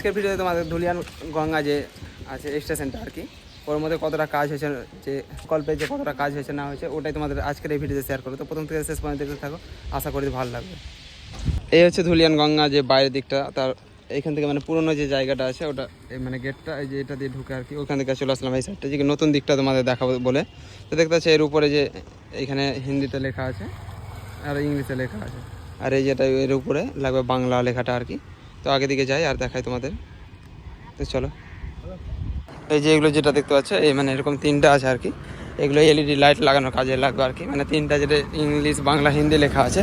আজকের ভিডিওতে তোমাদের ধুলিয়ান গঙ্গা যে আছে স্টেশনটা আর কি, ওর মধ্যে কতটা কাজ হয়েছে, যে কল্পে যে কতটা কাজ হয়েছে, না হয়েছে, ওটাই তোমাদের আজকের এই ভিডিওতে শেয়ার করো তো প্রথম থেকে শেষ পর্যন্ত দেখতে থাকো, আশা করি ভালো লাগবে। এই হচ্ছে ধুলিয়ান গঙ্গা যে বাইরের দিকটা, তার এইখান থেকে মানে পুরনো যে জায়গাটা আছে, ওটা এই মানে গেটটা এই যে এটা দিয়ে ঢুকে আর কি, ওখান থেকে চলে আসলাম এই সাইডটা যে নতুন দিকটা তোমাদের দেখাবো বলে। তো দেখতে পাচ্ছি এর উপরে যে এখানে হিন্দিতে লেখা আছে, আর ইংলিশে লেখা আছে। আর এই যেটা এর উপরে লাগবে বাংলা লেখাটা আর কি। তো আগে দিকে যাই আর দেখাই তোমাদের। তো চলো। এই যে এগুলো যেটা দেখতে পাচ্ছ, এই মানে এরকম তিনটা আছে আর কি। এগুলো এলইডি লাইট লাগানোর কাজে লাগবে আর কি। মানে তিনটা যেটা ইংলিশ, বাংলা, হিন্দি লেখা আছে,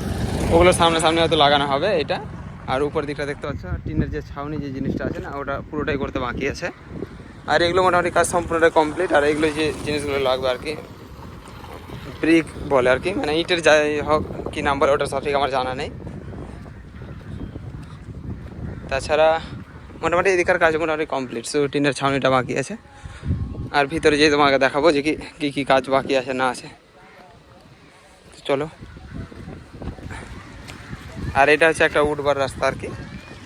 ওগুলো সামনে সামনে হয়তো লাগানো হবে এটা। আর উপর দিকটা দেখতে পাচ্ছ টিনের যে ছাউনি যে জিনিসটা আছে না, ওটা পুরোটাই করতে বাকি আছে। আর এগুলো মোটামুটি কাজ সম্পূর্ণটাই কমপ্লিট আর এগুলো যে জিনিসগুলো লাগবে আর কি ব্রিক বলে আর কি। মানে ইটের যাই হোক কি নাম্বার ওটা সঠিক আমার জানা নেই। তাছাড়া মোটামুটি এদিকার কাজ মোটামুটি কমপ্লিট শুধু টিনের ছাউনিটা বাকি আছে। আর ভিতরে যেয়ে তোমাকে দেখাবো যে কি, কী কী কাজ বাকি আছে, না আছে। চলো। আর এটা হচ্ছে একটা উঠবার রাস্তা আর কি।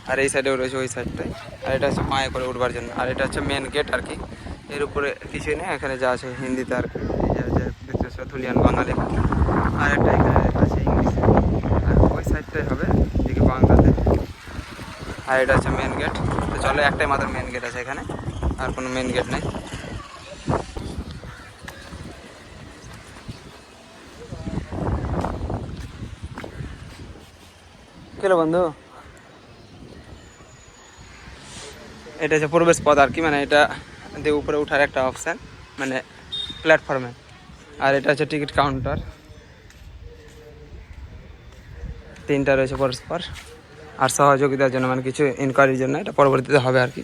আর এই সাইডেও রয়েছে ওই সাইডটায় আর এটা হচ্ছে পায়ে করে উঠবার জন্য। আর এটা হচ্ছে মেন গেট আর কি। এর উপরে কিছুই নেই, এখানে যা আছে হিন্দিতে আর পাচ্ছ ধুলিয়ান বাঙালি। আর একটা এখানে আছে ইংলিশে আর ওই সাইডটাই হবে দিকে বাংলাতে আর এটা হচ্ছে মেন গেট তো চলো একটাই মাত্র মেন গেট আছে এখানে। আর কোনো মেন গেট নেই। কেলো বন্ধু? এটা হচ্ছে প্রবেশ পথ আর কি মানে এটা দিয়ে উপরে ওঠার একটা অপশান মানে প্ল্যাটফর্মে আর এটা হচ্ছে টিকিট কাউন্টার তিনটা রয়েছে পরস্পর। আর সহযোগিতার জন্য মানে কিছু ইনকোয়ারির জন্য, এটা পরবর্তীতে হবে আর কি।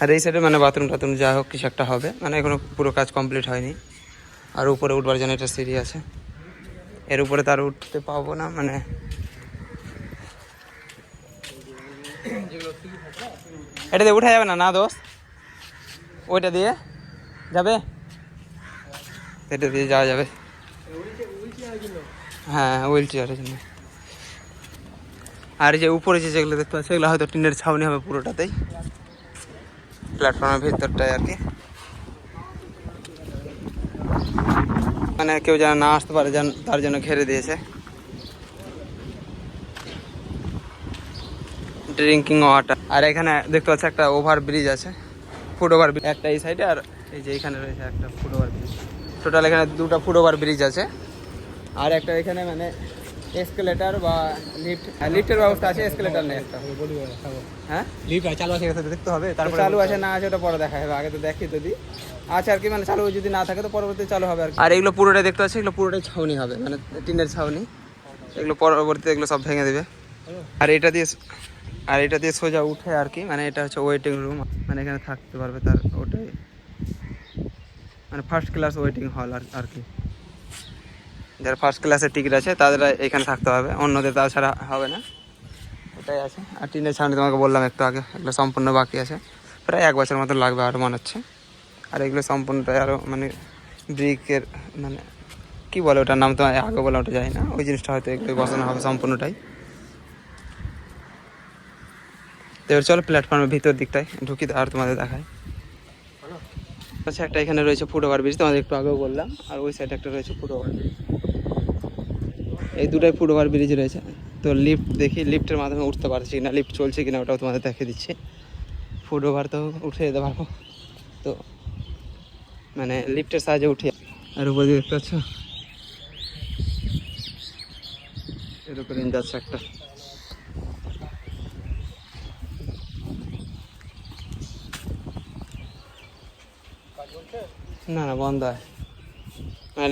আর এই সাইডে মানে বাথরুম টাথরুম যা হোক কিছু একটা হবে। মানে এখনও পুরো কাজ কমপ্লিট হয়নি। আর উপরে উঠবার জন্য একটা সিঁড়ি আছে। এর উপরে তার উঠতে পাবো না মানে। এটা দিয়ে উঠা যাবে না না দোষ ওইটা দিয়ে যাবে? এটা দিয়ে যাওয়া যাবে। হ্যাঁ হুইল চেয়ারের জন্য। আর যে উপরে যে যেগুলো দেখতে পাচ্ছি সেগুলো হয়তো টিনের ছাউনি হবে পুরোটাতেই। প্ল্যাটফর্মের ভিতরটায় আর কি। মানে কেউ যেন না আসতে পারে, যেন তার জন্য ঘেরে দিয়েছে। ড্রিঙ্কিং ওয়াটার আর এখানে দেখতে পাচ্ছি একটা ওভার ব্রিজ আছে। ফুট ওভার ব্রিজ একটা এই সাইডে আর এই যে এখানে রয়েছে একটা ফুট ওভার ব্রিজ টোটাল এখানে দুটো ফুট ওভার ব্রিজ আছে। আর একটা এখানে মানে এসকেলেটার বা লিফট লিফটের ব্যবস্থা আছে এসকেলেটার নেই একটা। হ্যাঁ? লিফট চালু আছে দেখতে হবে তারপর চালু আছে না আছে ওটা পরে দেখা যাবে আগে তো দেখি তো দি আচ্ছা আর কি মানে চালু যদি না থাকে তো পরবর্তী চালু হবে আর কি। আর এগুলো পুরোটাই দেখতে পাচ্ছি এগুলো পুরোটাই ছাউনি হবে মানে টিনের ছাউনি। এগুলো পরবর্তীতে এগুলো সব ভেঙে দেবে। আর এটা দিয়ে আর এটা দিয়ে সোজা উঠে আর কি মানে এটা হচ্ছে ওয়েটিং রুম মানে এখানে থাকতে পারবে তার ওটাই। মানে ফার্স্ট ক্লাস ওয়েটিং হল আর আর কি। যারা ফার্স্ট ক্লাসের টিকিট আছে, তাদের এখানে থাকতে হবে। অন্যদের তাছাড়া হবে না। এটাই আছে। আর টিনের ছাউনি তোমাকে বললাম একটু আগে, এগুলো সম্পূর্ণ বাকি আছে। প্রায় এক বছর মতো লাগবে আরও মনে হচ্ছে। আর এগুলো সম্পূর্ণটাই আরও মানে ব্রিকের মানে কি বলে ওটার নাম তো আগে বলে ওটা যায় না। ওই জিনিসটা হয়তো এগুলো বসানো হবে সম্পূর্ণটাই। তো চলো প্ল্যাটফর্মের ভিতর দিকটায় ঢুকি, আর তোমাদের দেখায় আচ্ছা একটা এখানে রয়েছে ফুট ওভার ব্রিজ, তোমাদের একটু আগেও বললাম, আর ওই সাইডে একটা রয়েছে ফুট ওভার ব্রিজ। এই দুটাই ফুট ওভার ব্রিজ রয়েছে। তো লিফট দেখি লিফটের মাধ্যমে উঠতে পারছি কিনা লিফট চলছে কিনা ওটাও তোমাদের দেখে দিচ্ছি। ফুট ওভার তো উঠে যেতে পারব। তো মানে লিফটের সাহায্যে উঠে আর উপরে দিয়ে দেখতে পাচ্ছ? এর উপরে যাচ্ছে একটা। না না, বন্ধ হয়।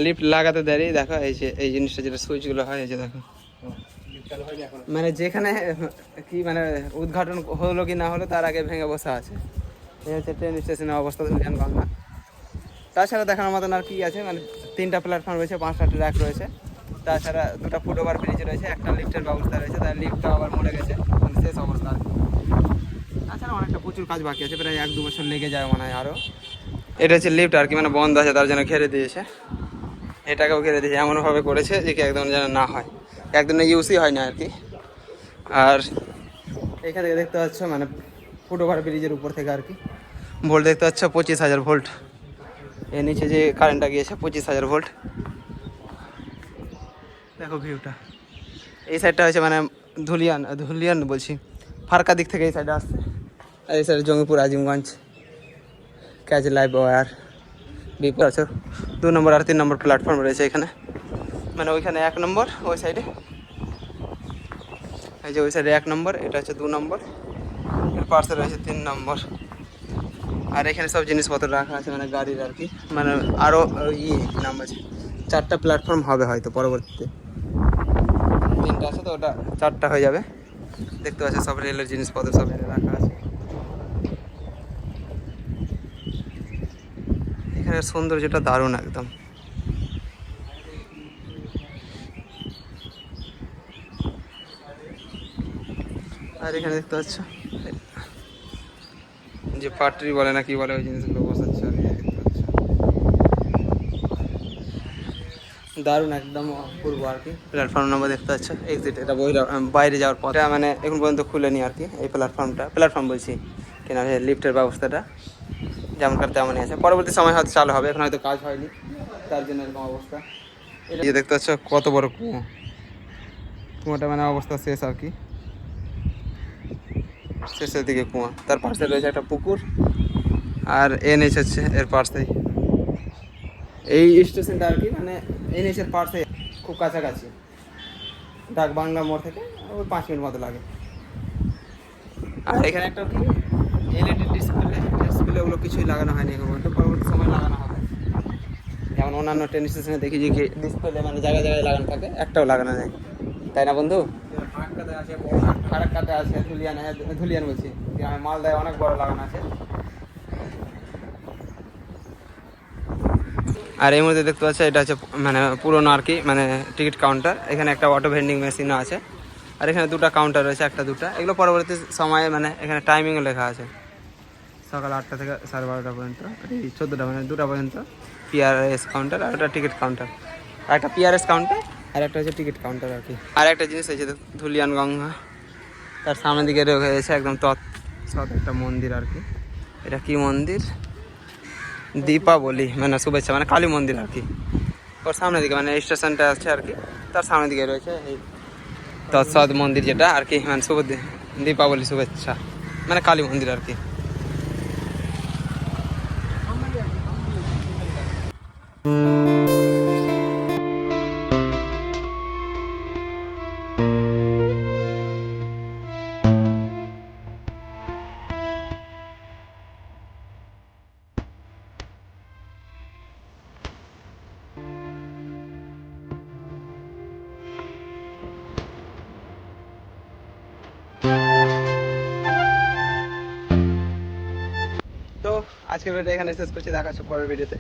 লিফট লাগাতে দেরি, দেখো, এই যে, এই জিনিসটা যেটা সুইচগুলো হয়, এই যে দেখো। মানে যেখানে, কি মানে উদ্ঘাটন হলো কি না হলো, তার আগে ভেঙে বসা আছে। এই হচ্ছে ট্রেন স্টেশনের অবস্থা ধুলিয়ান গঙ্গা তাছাড়া দেখানোর মতন আর কি আছে মানে তিনটা প্ল্যাটফর্ম রয়েছে, পাঁচটা ট্র্যাক রয়েছে। তাছাড়া দুটো ফুট ওভার ব্রিজ রয়েছে, একটা লিফটের ব্যবস্থা রয়েছে, তার লিফটটা আবার মরে গেছে মানে শেষ অবস্থা। তাছাড়া অনেকটা প্রচুর কাজ বাকি আছে, প্রায় এক দু বছর লেগে যায় মনে হয় আরও এটা হচ্ছে লিফট আর কি মানে বন্ধ আছে, তার জন্য ঘেরে দিয়েছে। এটাকেও ঘিরে দিয়েছে, এমনভাবে করেছে যে কি একদম যেন না হয়। একদিনে ইউজই হয় না আর কি। আর এখান থেকে দেখতে পাচ্ছ মানে ফুটওভার ব্রিজের উপর থেকে আর কি। ভোল্ট দেখতে পাচ্ছ, পঁচিশ হাজার ভোল্ট এর নিচে যে কারেন্টটা গিয়েছে, পঁচিশ হাজার ভোল্ট দেখো ভিউটা এই সাইডটা হচ্ছে মানে ধুলিয়ান ধুলিয়ান বলছি, ফারকা দিক থেকে এই সাইডে আসছে। আর এই সাইডে জঙ্গিপুর, আজিমগঞ্জ। ক্যাচ লাইভ ওয়ার বিপুল আছে। দু নম্বর আর তিন নম্বর প্ল্যাটফর্ম রয়েছে এখানে। মানে ওইখানে এক নম্বর, ওই সাইডে এই যে ওই সাইডে এক নম্বর, এটা হচ্ছে দু নম্বর। এর পাশে রয়েছে তিন নম্বর। আর এখানে সব জিনিসপত্র রাখা আছে মানে গাড়ির আর কি। মানে আরও ইয়ে নাম আছে। চারটা প্ল্যাটফর্ম হবে হয়তো পরবর্তীতে। তিনটা আছে তো, ওটা চারটা হয়ে যাবে। দেখতে পাচ্ছ সব রেলের জিনিসপত্র সব রাখা আছে। এখানে সৌন্দর্যটা দারুণ একদম। আর এখানে দেখতে পাচ্ছ? যে পাটরি বলে না কি বলে ওই জিনিসগুলো বসাচ্ছে আর দারুণ একদম অপূর্ব আর কি। প্ল্যাটফর্ম নাম্বার দেখতে পাচ্ছ? এক্সিট এটা বাইরে যাওয়ার পথে। মানে এখন পর্যন্ত খুলেনি আর কি, এই প্ল্যাটফর্মটা প্ল্যাটফর্ম বলছি কিনা লিফটের ব্যবস্থাটা। যেমনকার তেমনই আছে। পরবর্তী সময় হয়তো চালু হবে এখন হয়তো কাজ হয়নি তার জন্য এরকম অবস্থা। এটা দেখতে পাচ্ছ কত বড় কুয়ো। কুয়োটা মানে অবস্থা শেষ আর কি। শেষের দিকে কুয়া। তার পাশে রয়েছে একটা পুকুর আর এনএইচ হচ্ছে এর পাশেই। এই স্টেশনটা আর কি মানে এনএইচের পাশে খুব কাছাকাছি। ডাক বাংলা মোড় থেকে ওই পাঁচ মিনিট মতো লাগে। আর এখানে একটা কি এলইডি ডিসপ্লে। ডিসপ্লে ওগুলো কিছুই লাগানো হয়নি এখন। পর্যন্ত পরবর্তী সময় লাগানো হবে। যেমন অন্যান্য ট্রেন স্টেশনে দেখি যে ডিসপ্লে মানে জায়গায় জায়গায় লাগানো থাকে একটাও লাগানো নেই। তাই না বন্ধু? ফারাক্কাতে আছে ধুলিয়ান হ্যাঁ ধুলিয়ান বলছি। মালদায় অনেক বড় লাগানো আছে। আর এই মুহূর্তে দেখতে পাচ্ছ এটা হচ্ছে মানে পুরোনো আর কি মানে টিকিট কাউন্টার। এখানে একটা অটো ভেন্ডিং মেশিনও আছে। আর এখানে দুটো কাউন্টার রয়েছে একটা দুটো। এগুলো পরবর্তী সময়ে মানে এখানে টাইমিংও লেখা আছে। সকাল আটটা থেকে সাড়ে বারোটা পর্যন্ত এই চোদ্দোটা মানে দুটা পর্যন্ত পিআরএস কাউন্টার আর একটা টিকিট কাউন্টার আর একটা পিআরএস কাউন্টার আর একটা হচ্ছে টিকিট কাউন্টার আর কি। আর একটা জিনিস হয়েছে ধুলিয়ান গঙ্গা। তার সামনের দিকে রয়েছে একদম তৎ সৎ একটা মন্দির আর কি। এটা কি মন্দির? দীপাবলি মানে শুভেচ্ছা মানে কালী মন্দির আর কি। ওর সামনের দিকে মানে স্টেশনটা আছে আর কি, তার সামনের দিকে রয়েছে এই তৎসৎ মন্দির যেটা আর কি মানে শুভ দীপাবলি শুভেচ্ছা মানে কালী মন্দির আর কি। আজকের ভিডিও এখানে শেষ করছি দেখা হচ্ছে পরের ভিডিওতে